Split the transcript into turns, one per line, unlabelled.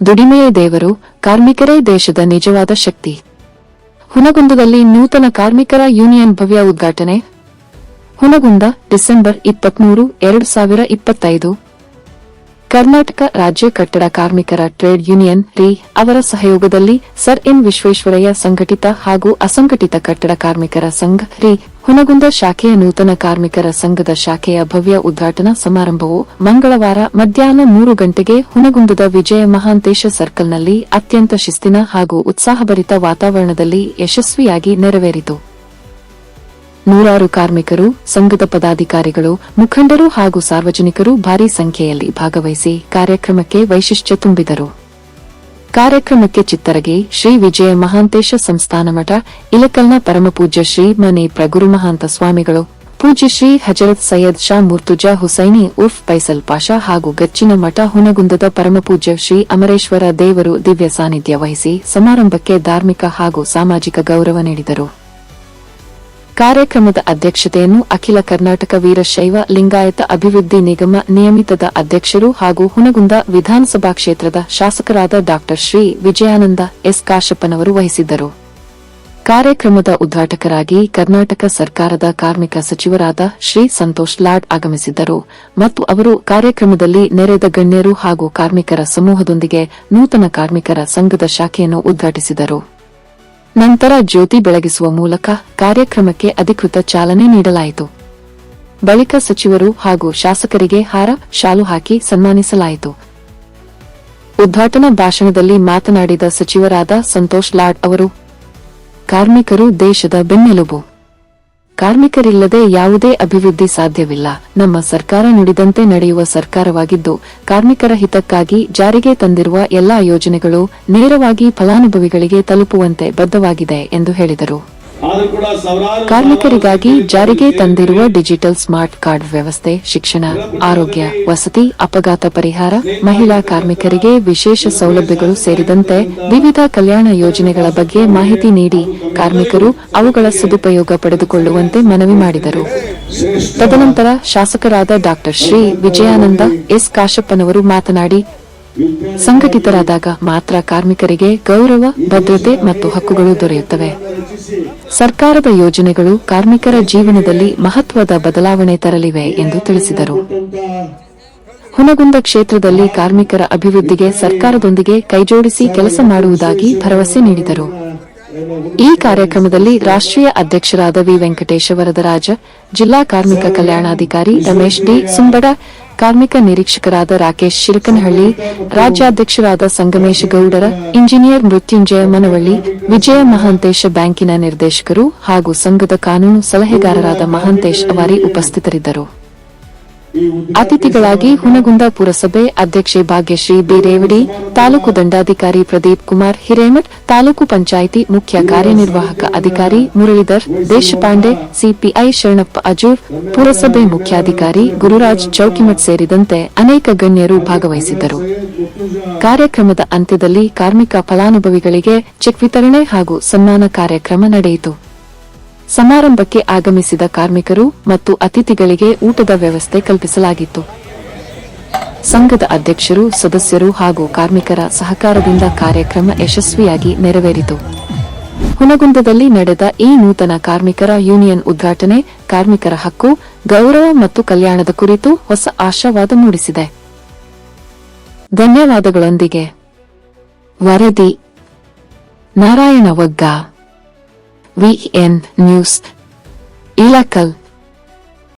ದುಡಿಮೆಯೇ ದೇವರು ಕಾರ್ಮಿಕರೇ ದೇಶದ ನಿಜವಾದ ಶಕ್ತಿ. ಹುನಗುಂದದಲ್ಲಿ ನೂತನ ಕಾರ್ಮಿಕರ ಯೂನಿಯನ್ ಭವ್ಯ ಉದ್ಘಾಟನೆ. ಹುನಗುಂದ ಡಿಸೆಂಬರ್ ಇಪ್ಪತ್ಮೂರು, ಎರಡು ಸಾವಿರ ಇಪ್ಪತ್ತೈದು. ಕರ್ನಾಟಕ ರಾಜ್ಯ ಕಟ್ಟಡ ಕಾರ್ಮಿಕರ ಟ್ರೇಡ್ ಯೂನಿಯನ್ ರಿ ಅವರ ಸಹಯೋಗದಲ್ಲಿ ಸರ್ ಎನ್ ವಿಶ್ವೇಶ್ವರಯ್ಯ ಸಂಘಟಿತ ಹಾಗೂ ಅಸಂಘಟಿತ ಕಟ್ಟಡ ಕಾರ್ಮಿಕರ ಸಂಘ ರಿ ಹುನಗುಂದ ಶಾಖೆಯ ನೂತನ ಕಾರ್ಮಿಕರ ಸಂಘದ ಶಾಖೆಯ ಭವ್ಯ ಉದ್ಘಾಟನಾ ಸಮಾರಂಭವು ಮಂಗಳವಾರ ಮಧ್ಯಾಹ್ನ ಮೂರು ಗಂಟೆಗೆ ಹುನಗುಂದದ ವಿಜಯ ಮಹಾಂತೇಶ ಸರ್ಕಲ್ನಲ್ಲಿ ಅತ್ಯಂತ ಶಿಸ್ತಿನ ಹಾಗೂ ಉತ್ಸಾಹಭರಿತ ವಾತಾವರಣದಲ್ಲಿ ಯಶಸ್ವಿಯಾಗಿ ನೆರವೇರಿತು. ನೂರಾರು ಕಾರ್ಮಿಕರು, ಸಂಘದ ಪದಾಧಿಕಾರಿಗಳು, ಮುಖಂಡರು ಹಾಗೂ ಸಾರ್ವಜನಿಕರು ಭಾರೀ ಸಂಖ್ಯೆಯಲ್ಲಿ ಭಾಗವಹಿಸಿ ಕಾರ್ಯಕ್ರಮಕ್ಕೆ ವೈಶಿಷ್ಟ್ಯ ತುಂಬಿದರು. ಕಾರ್ಯಕ್ರಮಕ್ಕೆ ಚಿತ್ತರಗಿ ಶ್ರೀ ವಿಜಯ ಮಹಾಂತೇಶ ಸಂಸ್ಥಾನ ಮಠ, ಇಲಕಲ್ನ ಪರಮಪೂಜ್ಯ ಶ್ರೀ ಮನೆ ಪ್ರಗುರು ಮಹಾಂತ ಸ್ವಾಮಿಗಳು, ಪೂಜ್ಯ ಶ್ರೀ ಹಜರತ್ ಸೈಯದ್ ಶಾ ಮುರ್ತುಜಾ ಹುಸೈನಿ ಉರ್ಫ್ ಪೈಸಲ್ ಪಾಷಾ ಹಾಗೂ ಗಚ್ಚಿನ ಮಠ ಹುನಗುಂದದ ಪರಮಪೂಜ್ಯ ಶ್ರೀ ಅಮರೇಶ್ವರ ದೇವರು ದಿವ್ಯ ಸಾನ್ನಿಧ್ಯ ವಹಿಸಿ ಸಮಾರಂಭಕ್ಕೆ ಧಾರ್ಮಿಕ ಹಾಗೂ ಸಾಮಾಜಿಕ ಗೌರವ ನೀಡಿದರು. ಕಾರ್ಯಕ್ರಮದ ಅಧ್ಯಕ್ಷತೆಯನ್ನು ಅಖಿಲ ಕರ್ನಾಟಕ ವೀರಶೈವ ಲಿಂಗಾಯತ ಅಭಿವೃದ್ಧಿ ನಿಗಮ ನಿಯಮಿತದ ಅಧ್ಯಕ್ಷರು ಹಾಗೂ ಹುನಗುಂದ ವಿಧಾನಸಭಾ ಕ್ಷೇತ್ರದ ಶಾಸಕರಾದ ಡಾ ಶ್ರೀ ವಿಜಯಾನಂದ ಎಸ್ ಕಾಶಪ್ಪನವರು ವಹಿಸಿದ್ದರು. ಕಾರ್ಯಕ್ರಮದ ಉದ್ಘಾಟಕರಾಗಿ ಕರ್ನಾಟಕ ಸರ್ಕಾರದ ಕಾರ್ಮಿಕ ಸಚಿವರಾದ ಶ್ರೀ ಸಂತೋಷ್ ಲಾಡ್ ಆಗಮಿಸಿದ್ದರು. ಮತ್ತು ಅವರು ಕಾರ್ಯಕ್ರಮದಲ್ಲಿ ನೆರೆದ ಗಣ್ಯರು ಹಾಗೂ ಕಾರ್ಮಿಕರ ಸಮೂಹದೊಂದಿಗೆ ನೂತನ ಕಾರ್ಮಿಕರ ಸಂಘದ ಶಾಖೆಯನ್ನು ಉದ್ಘಾಟಿಸಿದರು. ನಂತರ ಜ್ಯೋತಿ ಬೆಳಗಿಸುವ ಮೂಲಕ ಕಾರ್ಯಕ್ರಮಕ್ಕೆ ಅಧಿಕೃತ ಚಾಲನೆ ನೀಡಲಾಯಿತು. ಬಳಿಕ ಸಚಿವರು ಹಾಗೂ ಶಾಸಕರಿಗೆ ಹಾರ, ಶಾಲು ಹಾಕಿ ಸನ್ಮಾನಿಸಲಾಯಿತು. ಉದ್ಘಾಟನಾ ಭಾಷಣದಲ್ಲಿ ಮಾತನಾಡಿದ ಸಚಿವರಾದ ಸಂತೋಷ್ ಲಾಡ್ ಅವರು, ಕಾರ್ಮಿಕರು ದೇಶದ ಬೆನ್ನೆಲುಬು. ಕಾರ್ಮಿಕರಿಲ್ಲದೆ ಯಾವುದೇ ಅಭಿವೃದ್ಧಿ ಸಾಧ್ಯವಿಲ್ಲ. ನಮ್ಮ ಸರ್ಕಾರ ನುಡಿದಂತೆ ನಡೆಯುವ ಸರ್ಕಾರವಾಗಿದ್ದು, ಕಾರ್ಮಿಕರ ಹಿತಕ್ಕಾಗಿ ಜಾರಿಗೆ ತಂದಿರುವ ಎಲ್ಲಾ ಯೋಜನೆಗಳು ನೇರವಾಗಿ ಫಲಾನುಭವಿಗಳಿಗೆ ತಲುಪುವಂತೆ ಬದ್ಧವಾಗಿದೆ ಎಂದು ಹೇಳಿದರು. ಕಾರ್ಮಿಕರಿಗಾಗಿ ಜಾರಿಗೆ ತಂದಿರುವ ಡಿಜಿಟಲ್ ಸ್ಮಾರ್ಟ್ ಕಾರ್ಡ್ ವ್ಯವಸ್ಥೆ ಶಿಕ್ಷಣ ಆರೋಗ್ಯ ವಸತಿ ಅಪಘಾತ ಪರಿಹಾರ ಮಹಿಳಾ ಕಾರ್ಮಿಕರಿಗೆ ವಿಶೇಷ ಸೌಲಭ್ಯಗಳು ಸೇರಿದಂತೆ ವಿವಿಧ ಕಲ್ಯಾಣ ಯೋಜನೆಗಳ ಬಗ್ಗೆ ಮಾಹಿತಿ ನೀಡಿ ಕಾರ್ಮಿಕರು ಅವುಗಳ ಸದುಪಯೋಗ ಪಡೆದುಕೊಳ್ಳುವಂತೆ ಮನವಿ ಮಾಡಿದರು. ತದನಂತರ ಶಾಸಕರಾದ ಡಾ ಶ್ರೀ ವಿಜಯಾನಂದ ಎಸ್ ಕಾಶಪ್ಪನವರು ಮಾತನಾಡಿ ಸಂಘಟಿತರಾದಾಗ ಮಾತ್ರ ಕಾರ್ಮಿಕರಿಗೆ ಗೌರವ, ಭದ್ರತೆ ಮತ್ತು ಹಕ್ಕುಗಳು ದೊರೆಯುತ್ತವೆ. ಸರ್ಕಾರದ ಯೋಜನೆಗಳು ಕಾರ್ಮಿಕರ ಜೀವನದಲ್ಲಿ ಮಹತ್ವದ ಬದಲಾವಣೆ ತರಲಿವೆ ಎಂದು ತಿಳಿಸಿದರು. ಹುನಗುಂದ ಕ್ಷೇತ್ರದಲ್ಲಿ ಕಾರ್ಮಿಕರ ಅಭಿವೃದ್ಧಿಗೆ ಸರ್ಕಾರದೊಂದಿಗೆ ಕೈಜೋಡಿಸಿ ಕೆಲಸ ಮಾಡುವುದಾಗಿ ಭರವಸೆ ನೀಡಿದರು. ಈ ಕಾರ್ಯಕ್ರಮದಲ್ಲಿ ರಾಷ್ಟ್ರೀಯ ಅಧ್ಯಕ್ಷರಾದ ವಿ ವೆಂಕಟೇಶ ವರದರಾಜ ಜಿಲ್ಲಾ ಕಾರ್ಮಿಕ ಕಲ್ಯಾಣಾಧಿಕಾರಿ ರಮೇಶ್ ಡಿ ಸುಂಬಡ, ಕಾರ್ಮಿಕ ನಿರೀಕ್ಷಕರಾದ ರಾಕೇಶ್ ಶಿರಕನಹಳ್ಳಿ, ರಾಜ್ಯಾಧ್ಯಕ್ಷರಾದ ಸಂಗಮೇಶ ಗೌಡರ, ಇಂಜಿನಿಯರ್ ಮೃತ್ಯುಂಜಯ ಮನವಳ್ಳಿ, ವಿಜಯ ಮಹಾಂತೇಶ ಬ್ಯಾಂಕಿನ ನಿರ್ದೇಶಕರು ಹಾಗೂ ಸಂಘದ ಕಾನೂನು ಸಲಹೆಗಾರರಾದ ಮಹಾಂತೇಶ್ ಅವಾರಿ ಉಪಸ್ಥಿತರಿದ್ದರು. ಅತಿಥಿಗಳಾಗಿ ಹುನಗುಂದ ಪುರಸಭೆ ಅಧ್ಯಕ್ಷೆ ಭಾಗ್ಯಶ್ರೀ ಬಿ ರೇವಡಿ ತಾಲೂಕು ದಂಡಾಧಿಕಾರಿ ಪ್ರದೀಪ್ ಕುಮಾರ್ ಹಿರೇಮಠ್, ತಾಲೂಕು ಪಂಚಾಯಿತಿ ಮುಖ್ಯ ಕಾರ್ಯನಿರ್ವಾಹಕ ಅಧಿಕಾರಿ ಮುರಳೀಧರ್, ದೇಶಪಾಂಡೆ ಸಿಪಿಐ ಶರಣಪ್ಪ ಅಜೂರ್, ಪುರಸಭೆ ಮುಖ್ಯಾಧಿಕಾರಿ ಗುರುರಾಜ್ ಚೌಕಿಮಠ್ ಸೇರಿದಂತೆ ಅನೇಕ ಗಣ್ಯರು ಭಾಗವಹಿಸಿದ್ದರು. ಕಾರ್ಯಕ್ರಮದ ಅಂತ್ಯದಲ್ಲಿ ಕಾರ್ಮಿಕ ಫಲಾನುಭವಿಗಳಿಗೆ ಚೆಕ್ ವಿತರಣೆ ಹಾಗೂ ಸನ್ಮಾನ ಕಾರ್ಯಕ್ರಮ ನಡೆಯಿತು. ಸಮಾರಂಭಕ್ಕೆ ಆಗಮಿಸಿದ ಕಾರ್ಮಿಕರು ಮತ್ತು ಅತಿಥಿಗಳಿಗೆ ಊಟದ ವ್ಯವಸ್ಥೆ ಕಲ್ಪಿಸಲಾಗಿತ್ತು. ಸಂಘದ ಅಧ್ಯಕ್ಷರು, ಸದಸ್ಯರು ಹಾಗೂ ಕಾರ್ಮಿಕರ ಸಹಕಾರದಿಂದ ಕಾರ್ಯಕ್ರಮ ಯಶಸ್ವಿಯಾಗಿ ನೆರವೇರಿತು. ಹುನಗುಂದದಲ್ಲಿ ನಡೆದ ಈ ನೂತನ ಕಾರ್ಮಿಕರ ಯೂನಿಯನ್ ಉದ್ಘಾಟನೆ ಕಾರ್ಮಿಕರ ಹಕ್ಕು, ಗೌರವ ಮತ್ತು ಕಲ್ಯಾಣದ ಕುರಿತು ಹೊಸ ಆಶಾವಾದ ಮೂಡಿಸಿದೆ. ಧನ್ಯವಾದಗಳೊಂದಿಗೆ. ವರದಿ. Narayana ವಗ್ಗ Weekend News. Ilakal.